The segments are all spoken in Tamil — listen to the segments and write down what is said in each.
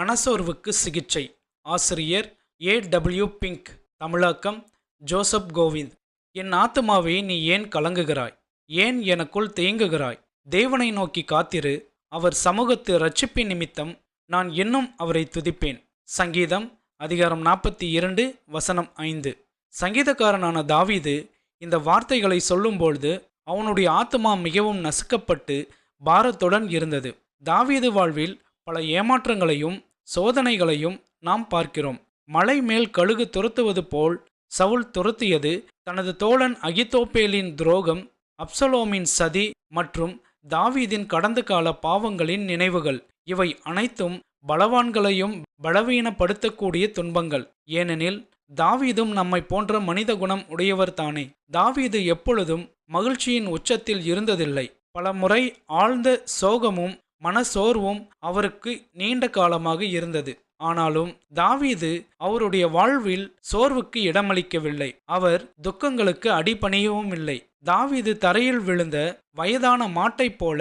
மனசோர்வுக்கு சிகிச்சை. ஆசிரியர் ஏ. டபிள்யூ. பிங்க். தமிழாக்கம். ஜோசப் கோவிந்த். என் ஆத்மாவை நீ ஏன் கலங்குகிறாய்? ஏன் எனக்குள் தேங்குகிறாய்? தேவனை நோக்கி காத்திரு. அவர் சமூகத்து ரட்சிப்பின் நிமித்தம் நான் இன்னும் அவரை துதிப்பேன். சங்கீதம் அதிகாரம் நாற்பத்தி இரண்டு வசனம் ஐந்து. சங்கீதக்காரனான தாவீது இந்த வார்த்தைகளை சொல்லும்பொழுது அவனுடைய ஆத்மா மிகவும் நசுக்கப்பட்டு பாரத்துடன் இருந்தது. தாவீது வாழ்வில் பல ஏமாற்றங்களையும் சோதனைகளையும் நாம் பார்க்கிறோம். மலை மேல் கழுகு துரத்துவது போல் சவுல் துரத்தியது தனது தோழன் அகித்தோப்பேலின் துரோகம் அப்சலோமின் சதி மற்றும் தாவீதின் கடந்த கால பாவங்களின் நினைவுகள். இவை அனைத்தும் பலவான்களையும் பலவீனப்படுத்தக்கூடிய துன்பங்கள். ஏனெனில் தாவீதும் நம்மை போன்ற மனித குணம் உடையவர் தானே. தாவீது எப்பொழுதும் மகிழ்ச்சியின் உச்சத்தில் இருந்ததில்லை. பல முறை ஆழ்ந்த சோகமும் மனசோர்வும் அவருக்கு நீண்ட காலமாக இருந்தது. ஆனாலும் தாவீது அவருடைய வாழ்வில் சோர்வுக்கு இடமளிக்கவில்லை. அவர் துக்கங்களுக்கு அடிபணியவும் இல்லை தாவீது தரையில் விழுந்த வயதான மாட்டைப் போல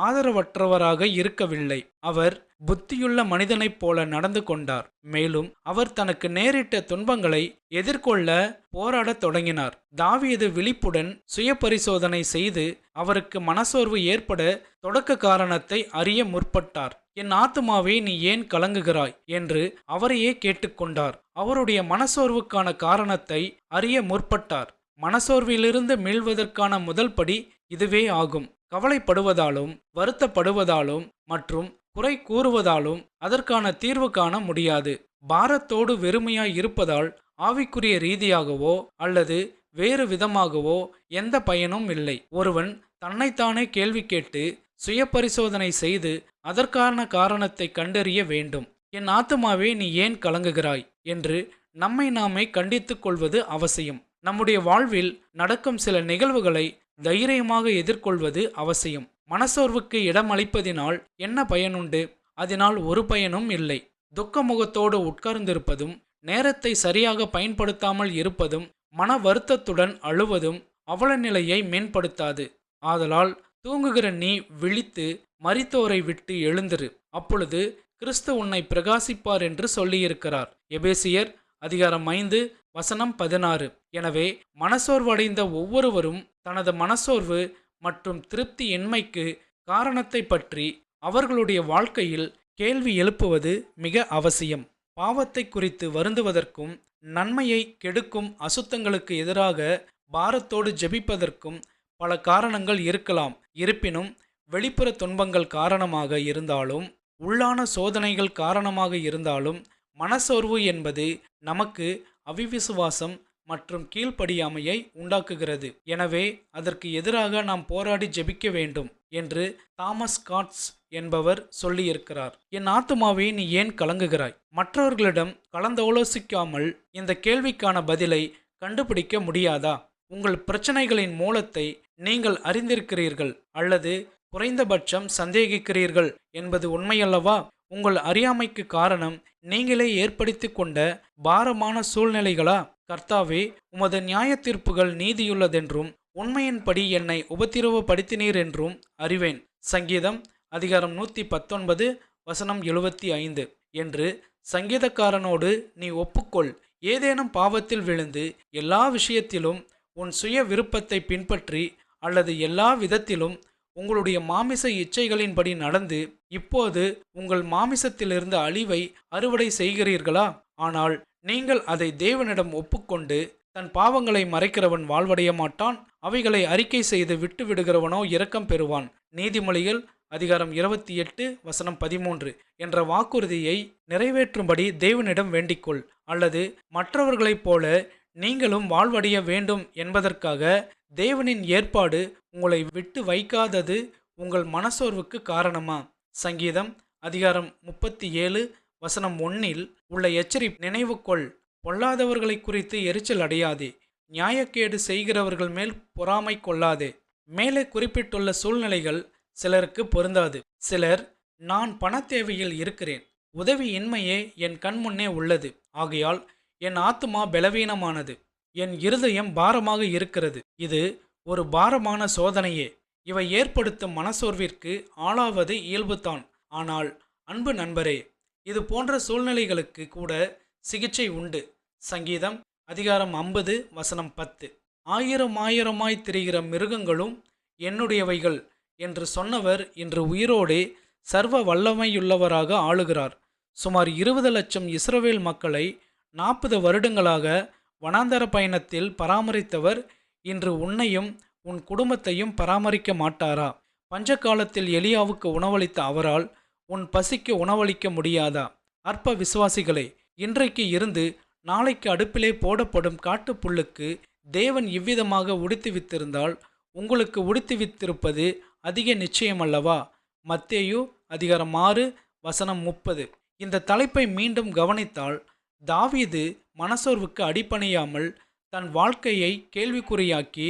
ஆதரவற்றவராக இருக்கவில்லை. அவர் புத்தியுள்ள மனிதனைப் போல நடந்து கொண்டார். மேலும் அவர் தனக்கு நேரிட்ட துன்பங்களை எதிர்கொள்ள போராடத் தொடங்கினார். தாவியது விழிப்புடன் சுய பரிசோதனை செய்து அவருக்கு மனசோர்வு ஏற்பட தொடக்க காரணத்தை அறிய முற்பட்டார். என் ஆத்துமாவே நீ ஏன் கலங்குகிறாய்? என்று அவரையே கேட்டுக்கொண்டார். அவருடைய மனசோர்வுக்கான காரணத்தை அறிய முற்பட்டார். மனசோர்விலிருந்து மீள்வதற்கான முதல் படி இதுவே ஆகும். கவலைப்படுவதாலும் வருத்தப்படுவதாலும் மற்றும் குறை கூறுவதாலும் அதற்கான தீர்வு காண முடியாது. பாரத்தோடு வெறுமையாய் இருப்பதால் ஆவிக்குரிய ரீதியாகவோ அல்லது வேறு விதமாகவோ எந்த பயனும் இல்லை. ஒருவன் தன்னைத்தானே கேள்வி கேட்டு சுய பரிசோதனை செய்து அதற்கான காரணத்தை கண்டறிய வேண்டும். என் ஆத்துமாவே நீ ஏன் கலங்குகிறாய்? என்று நம்மை நாமே கண்டித்துக் கொள்வது அவசியம். நம்முடைய வாழ்வில் நடக்கும் சில நிகழ்வுகளை தைரியமாக எதிர்கொள்வது அவசியம். மனசோர்வுக்கு இடமளிப்பதினால் என்ன பயனுண்டு? அதனால் ஒரு பயனும் இல்லை. துக்க முகத்தோடு உட்கார்ந்திருப்பதும் நேரத்தை சரியாக பயன்படுத்தாமல் இருப்பதும் மன வருத்தத்துடன் அழுவதும் அவல நிலையை மேம்படுத்தாது. ஆதலால் தூங்குகிற நீ விழித்து மரித்தோரை விட்டு எழுந்திரு. அப்பொழுது கிறிஸ்து உன்னை பிரகாசிப்பார் என்று சொல்லியிருக்கிறார். எபேசியர் அதிகாரம் ஐந்து வசனம் பதினாறு. எனவே மனசோர்வடைந்த ஒவ்வொருவரும் தனது மனசோர்வு மற்றும் திருப்தி இன்மைக்கு காரணத்தை பற்றி அவர்களுடைய வாழ்க்கையில் கேள்வி எழுப்புவது மிக அவசியம். பாவத்தை குறித்து வருந்துவதற்கும் நன்மையை கெடுக்கும் அசுத்தங்களுக்கு எதிராக பாரத்தோடு ஜெபிப்பதற்கும் பல காரணங்கள் இருக்கலாம். இருப்பினும் வெளிப்புற துன்பங்கள் காரணமாக இருந்தாலும் உள்ளான சோதனைகள் காரணமாக இருந்தாலும் மனசோர்வு என்பது நமக்கு அவிவிசுவாசம் மற்றும் கீழ்ப்படியாமையை உண்டாக்குகிறது. எனவே அதற்கு எதிராக நாம் போராடி ஜெபிக்க வேண்டும் என்று தாமஸ் காட்ஸ் என்பவர் சொல்லியிருக்கிறார். என் ஆத்துமாவே நீ ஏன் கலங்குகிறாய்? மற்றவர்களிடம் கலந்தாலோசிக்காமல் இந்த கேள்விக்கான பதிலை கண்டுபிடிக்க முடியாதா? உங்கள் பிரச்சனைகளின் மூலத்தை நீங்கள் அறிந்திருக்கிறீர்கள் அல்லது குறைந்தபட்சம் சந்தேகிக்கிறீர்கள் என்பது உண்மையல்லவா? உங்கள் அறியாமைக்கு காரணம் நீங்களே ஏற்படுத்தி கொண்ட பாரமான சூழ்நிலைகளா? கர்த்தாவே உமது நியாய தீர்ப்புகள் நீதியுள்ளதென்றும் உண்மையின்படி என்னை உபத்திரவப்படுத்தினீர் என்றும் அறிவேன். சங்கீதம் அதிகாரம் நூற்றி பத்தொன்பது வசனம் எழுபத்தி ஐந்து. என்று சங்கீதக்காரனோடு நீ ஒப்புக்கொள். ஏதேனும் பாவத்தில் விழுந்து எல்லா விஷயத்திலும் உன் சுய விருப்பத்தை பின்பற்றி அல்லது எல்லா விதத்திலும் உங்களுடைய மாமிச இச்சைகளின்படி நடந்து இப்போது உங்கள் மாமிசத்திலிருந்து அழிவை அறுவடை செய்கிறீர்களா? ஆனால் நீங்கள் அதை தேவனிடம் ஒப்புக்கொண்டு தன் பாவங்களை மறைக்கிறவன் வாழ்வடைய மாட்டான் அவைகளை அறிக்கை செய்து விட்டு விடுகிறவனோ இரக்கம் பெறுவான். நீதிமொழிகள் அதிகாரம் இருபத்தி எட்டு வசனம் பதிமூன்று என்ற வாக்குறுதியை நிறைவேற்றும்படி தேவனிடம் வேண்டிக்கொள். அல்லது மற்றவர்களைப் போல நீங்களும் வாழ்வடைய வேண்டும் என்பதற்காக தேவனின் ஏற்பாடு உங்களை விட்டு வைக்காதது உங்கள் மனசோர்வுக்கு காரணமா? சங்கீதம் அதிகாரம் முப்பத்தி ஏழு வசனம் ஒன்னில் உள்ள எச்சரி நினைவு கொள் பொல்லாதவர்களை குறித்து எரிச்சல் அடையாதே. நியாயக்கேடு செய்கிறவர்கள் மேல் பொறாமை கொள்ளாதே. மேலே குறிப்பிட்டுள்ள சூழ்நிலைகள் சிலருக்கு பொருந்தாது. சிலர் நான் பணத்தேவையில் இருக்கிறேன். உதவி இன்மையே என் கண்முன்னே உள்ளது. ஆகையால் என் ஆத்துமா பலவீனமானது. என் இருதயம் பாரமாக இருக்கிறது. இது ஒரு பாரமான சோதனையே. இவை ஏற்படுத்தும் மனசோர்விற்கு ஆளாவது இயல்புதான். ஆனால் அன்பு நண்பரே இது போன்ற சூழ்நிலைகளுக்கு கூட சிகிச்சை உண்டு. சங்கீதம் அதிகாரம் ஐம்பது வசனம் பத்து. ஆயிரம் ஆயிரமாய் திரிகிற மிருகங்களும் என்னுடையவைகள் என்று சொன்னவர் இன்று உயிரோடே சர்வ வல்லமையுள்ளவராக ஆளுகிறார். சுமார் இருபது லட்சம் இஸ்ரவேல் மக்களை நாற்பது வருடங்களாக வனாந்தர பயணத்தில் பராமரித்தவர் இன்று உன்னையும் உன் குடும்பத்தையும் பராமரிக்க மாட்டாரா? பஞ்ச காலத்தில் எலியாவுக்கு உணவளித்த அவரால் உன் பசிக்கு உணவளிக்க முடியாதா? அற்ப விசுவாசிகளே இன்றைக்கு இருந்து நாளைக்கு அடுப்பிலே போடப்படும் காட்டுப்புல்லுக்கு தேவன் இவ்விதமாக உடுத்திவித்திருந்தால் உங்களுக்கு உடுத்திவித்திருப்பது அதிக நிச்சயம் அல்லவா மத்தேயு அதிகாரம் ஆறு வசனம் முப்பது. இந்த தலைப்பை மீண்டும் கவனித்தால் தாவீது மனசோர்வுக்கு அடிப்பணியாமல் தன் வாழ்க்கையை கேள்விக்குறியாக்கி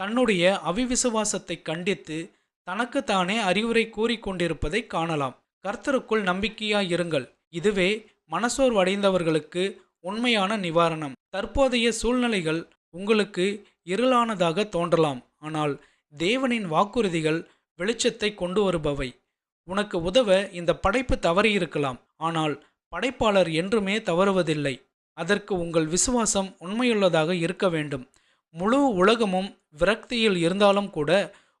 தன்னுடைய அவிவிசுவாசத்தை கண்டித்து தனக்குத்தானே அறிவுரை கூறிக்கொண்டிருப்பதை காணலாம். கர்த்தருக்குள் நம்பிக்கையாயிருங்கள் இதுவே மனசோர்வடைந்தவர்களுக்கு உண்மையான நிவாரணம். தற்போதைய சூழ்நிலைகள் உங்களுக்கு இருளானதாக தோன்றலாம். ஆனால் தேவனின் வாக்குறுதிகள் வெளிச்சத்தை கொண்டு வருபவை உனக்கு உதவ இந்த படைப்பு தவறியிருக்கலாம் ஆனால் படைப்பாளர் என்றுமே தவறுவதில்லை. அதற்கு உங்கள் விசுவாசம் உண்மையுள்ளதாக இருக்க வேண்டும். முழு உலகமும் விரக்தியில் இருந்தாலும் கூட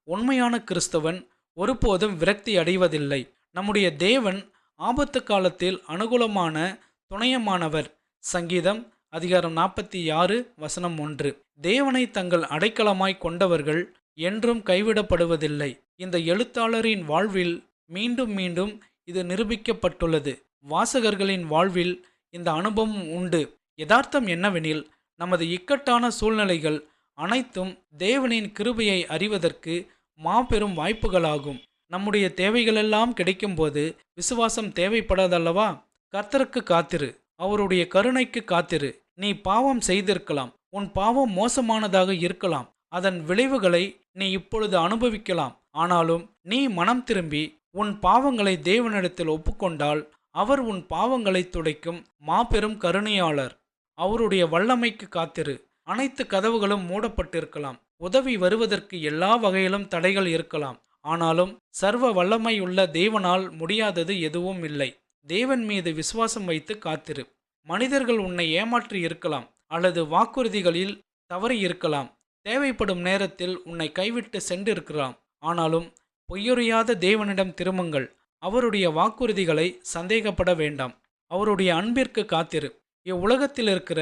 உண்மையான கிறிஸ்தவன் ஒருபோதும் விரக்தி அடைவதில்லை. நம்முடைய தேவன் ஆபத்து காலத்தில் அனுகூலமான துணையமானவர். சங்கீதம் அதிகாரம் நாற்பத்தி ஆறு வசனம் ஒன்று. தேவனை தங்கள் அடைக்கலமாய் கொண்டவர்கள் என்றும் கைவிடப்படுவதில்லை. இந்த எழுத்தாளரின் வாழ்வில் மீண்டும் மீண்டும் இது நிரூபிக்கப்பட்டுள்ளது. வாசகர்களின் வாழ்வில் இந்த அனுபவம் உண்டு. யதார்த்தம் என்னவெனில் நமது இக்கட்டான சூழ்நிலைகள் அனைத்தும் தேவனின் கிருபையை அறிவதற்கு மாபெரும் வாய்ப்புகளாகும். நம்முடைய தேவைகளெல்லாம் கிடைக்கும்போது விசுவாசம் தேவைப்படாதல்லவா? கர்த்தருக்கு காத்திரு. அவருடைய கருணைக்கு காத்திரு. நீ பாவம் செய்திருக்கலாம். உன் பாவம் மோசமானதாக இருக்கலாம். அதன் விளைவுகளை நீ இப்பொழுது அனுபவிக்கலாம். ஆனாலும் நீ மனம் திரும்பி உன் பாவங்களை தேவனிடத்தில் ஒப்புக்கொண்டால் அவர் உன் பாவங்களை துடைக்கும் மாபெரும் கருணையாளர். அவருடைய வல்லமைக்கு காத்திரு. அனைத்து கதவுகளும் மூடப்பட்டிருக்கலாம். உதவி வருவதற்கு எல்லா வகையிலும் தடைகள் இருக்கலாம். ஆனாலும் சர்வ வல்லமையுள்ள தேவனால் முடியாதது எதுவும் இல்லை. தேவன் மீது விசுவாசம் வைத்து காத்திரு. மனிதர்கள் உன்னை ஏமாற்றி இருக்கலாம் அல்லது வாக்குறுதிகளில் தவறி இருக்கலாம். தேவைப்படும் நேரத்தில் உன்னை கைவிட்டு சென்றிருக்கலாம். ஆனாலும் பொய்யுறையாத தேவனிடம் திரும்புங்கள். அவருடைய வாக்குறுதிகளை சந்தேகப்பட வேண்டாம். அவருடைய அன்பிற்கு காத்திரு. இவ்வுலகத்தில் இருக்கிற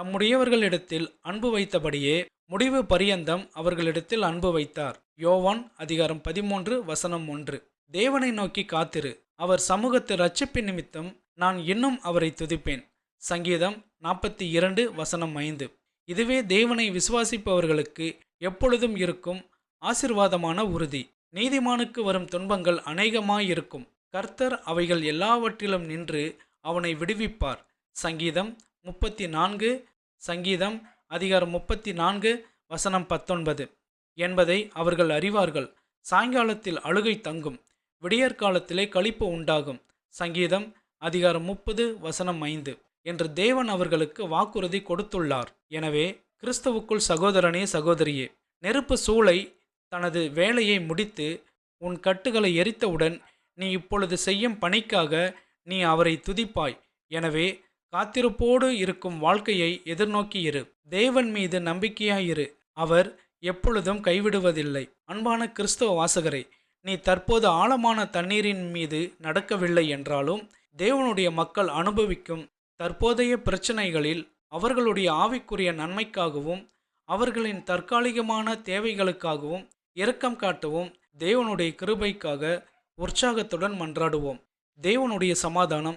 தம்முடையவர்களிடத்தில் அன்பு வைத்தபடியே முடிவு பரியந்தம் அவர்களிடத்தில் அன்பு வைத்தார். யோவான் அதிகாரம் பதிமூன்று வசனம் ஒன்று. தேவனை நோக்கி காத்திரு. அவர் சமூகத்து ரட்சிப்பின் நிமித்தம் நான் இன்னும் அவரை துதிப்பேன். சங்கீதம் நாற்பத்தி இரண்டு வசனம் ஐந்து. இதுவே தேவனை விசுவாசிப்பவர்களுக்கு எப்பொழுதும் இருக்கும் ஆசிர்வாதமான உறுதி. நீதிமானுக்கு வரும் துன்பங்கள் அநேகமாயிருக்கும். கர்த்தர் அவைகள் எல்லாவற்றிலும் நின்று அவனை விடுவிப்பார். சங்கீதம் முப்பத்தி நான்கு சங்கீதம் அதிகாரம் முப்பத்தி நான்கு வசனம் பத்தொன்பது. என்பதை அவர்கள் அறிவார்கள். சாயங்காலத்தில் அழுகை தங்கும். விடியற்காலத்திலே களிப்பு உண்டாகும். சங்கீதம் அதிகாரம் முப்பது வசனம் ஐந்து. என்று தேவன் அவர்களுக்கு வாக்குறுதி கொடுத்துள்ளார். எனவே கிறிஸ்தவுக்குள் சகோதரனே சகோதரியே நெருப்பு சூளை தனது வேலையை முடித்து உன் கட்டுகளை எரித்தவுடன் நீ இப்பொழுது செய்யும் பணிக்காக நீ அவரை துதிப்பாய். எனவே காத்திருப்போடு இருக்கும் வாழ்க்கையை எதிர்நோக்கி இரு. தேவன் மீது நம்பிக்கையாயிரு அவர் எப்பொழுதும் கைவிடுவதில்லை. அன்பான கிறிஸ்தவ வாசகரை நீ தற்போது ஆழமான தண்ணீரின் மீது நடக்கவில்லை என்றாலும் தேவனுடைய மக்கள் அனுபவிக்கும் தற்போதைய பிரச்சனைகளில் அவர்களுடைய ஆவிக்குரிய நன்மைக்காகவும் அவர்களின் தற்காலிகமான தேவைகளுக்காகவும் இரக்கம் காட்டவும் தேவனுடைய கிருபைக்காக உற்சாகத்துடன் மன்றாடுவோம். தேவனுடைய சமாதானம்